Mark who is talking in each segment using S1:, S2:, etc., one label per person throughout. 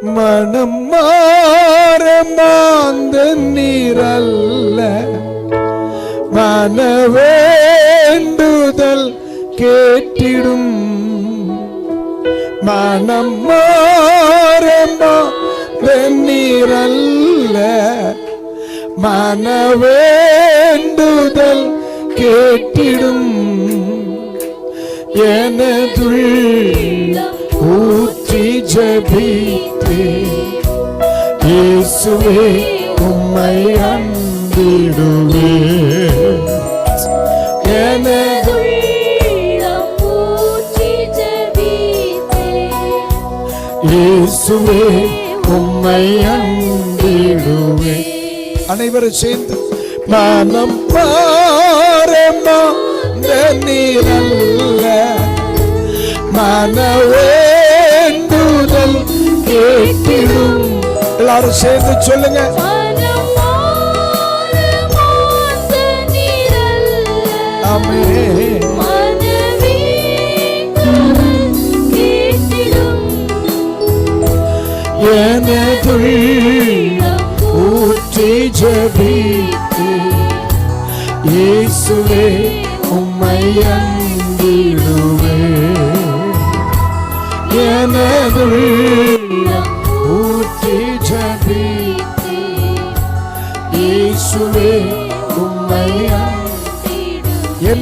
S1: மனம் மாற மாந்த நீரல்ல. மனவேண்டுதல் கேட்டிடும். மனம் மாற மாந்த நீரல்ல. மனவேண்டுதல் இயேசுவே உம்மை அன்பிடுவே எனது. இயேசுவே உம்மை அன்பிடுவே அனைவரும் சேர்ந்து மனம் பாரமா நீரல்ல மனவேண்டுதல் எல்லாரும் சேர்ந்து சொல்லுங்க.
S2: மனம் மாற
S1: ஊற்றி ஜபித்து இயேசுவே உம்மை அன்பிடுவே எனதுள்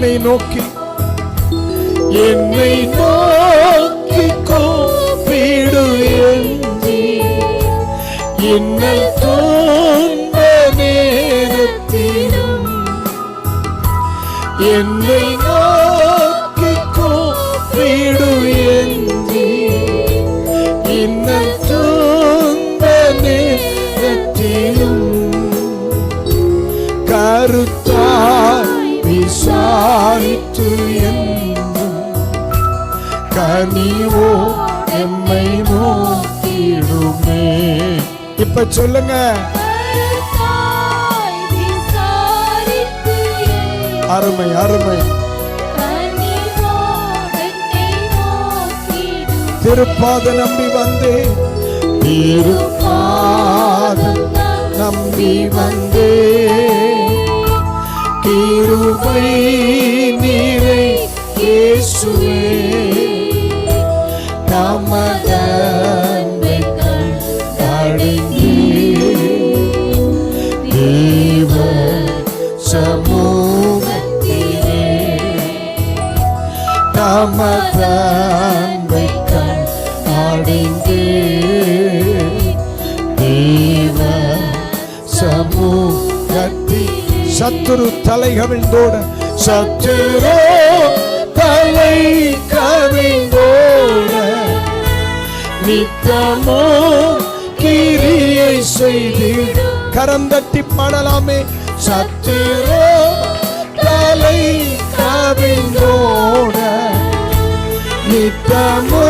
S1: என்னை நோக்கி என்னை நோக்கி கூப்பிடு என்று இன்னல் துன்ப நேரத்திலும் என்னை நோக்கி கூப்பிடு என்று இன்னல் துன்ப நேரத்திலும் கருத்தா விசாரித்து என்றும் கனிவோ எம்மை நோக்கிடுமே. இப்ப சொல்லுங்க. அருமை அருமை. திருப்பாத நம்பி வந்தே. திருப்பாத நம்பி வந்தே. கிருபை தேவ சமூகத்திலே நமதன்பை கண் அடைந்தே தேவ சமூகத்தி சத்துரு தலை கவிழ்ந்தோட சத்துரு தலை கவிழ்ந்தோட நித்தமோ கிரியை செய்து கரம் தட்டி பாடலாமே சத்திரோ தலை கவிந்தோட நித்தமோ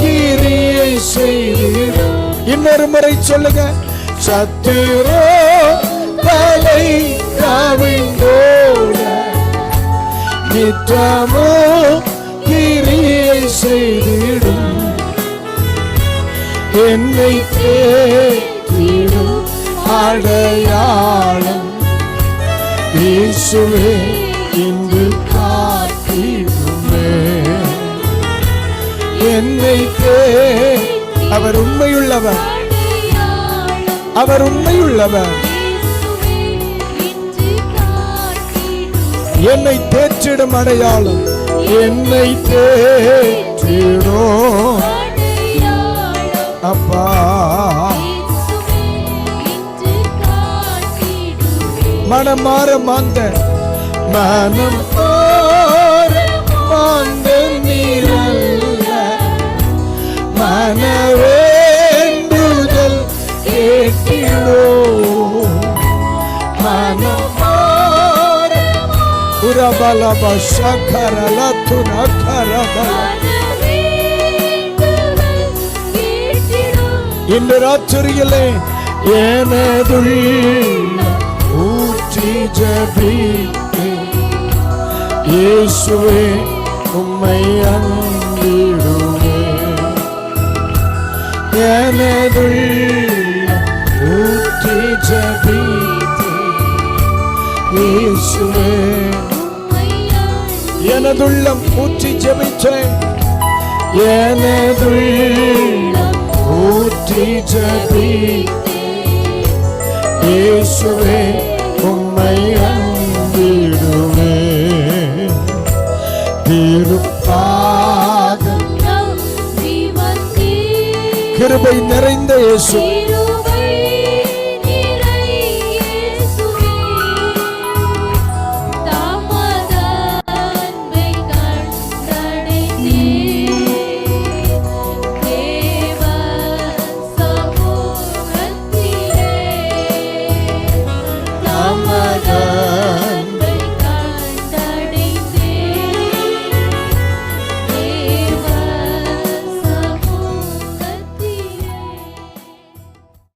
S1: கிரியை செய்து. இன்னொரு முறை சொல்லுங்க. சத்திரோ தலை கவிந்தோட நித்தமோ கிரியை செய்திடும். என்னை தே அடையாளம் இயேசுவே இன்று காத்திடுமே. என்னை அவர் உண்மையுள்ளவர். அவர் உண்மையுள்ளவர். என்னை தேற்றிடும் அடையாளம். என்னை தேற்றிடும். அப்பா.
S2: காட்டிடும்.
S1: மனம் மாற மாந்த மனம் மாந்த நீரல்ல மனவேண்டுதல் கேட்டிடோ மனம் மாற உரபலப சகரல
S2: கேட்டிடும்.
S1: இன்று ராத்திரியிலே எனதுள் ஜபித்தே இயேசுவே உம்மை அன்பிடுவே. எனதுள்ள ஊற்றி ஜபித்தே இயேசுவே. எனதுள்ளம் ஊற்றி ஜபித்தேன். எனதுள்ளம் ஊற்றி ஜபித்தேன் இயேசுவே. உம்மை அன்பிடுவே திருப்பாத கிருபை நிறைந்த இயேசு God.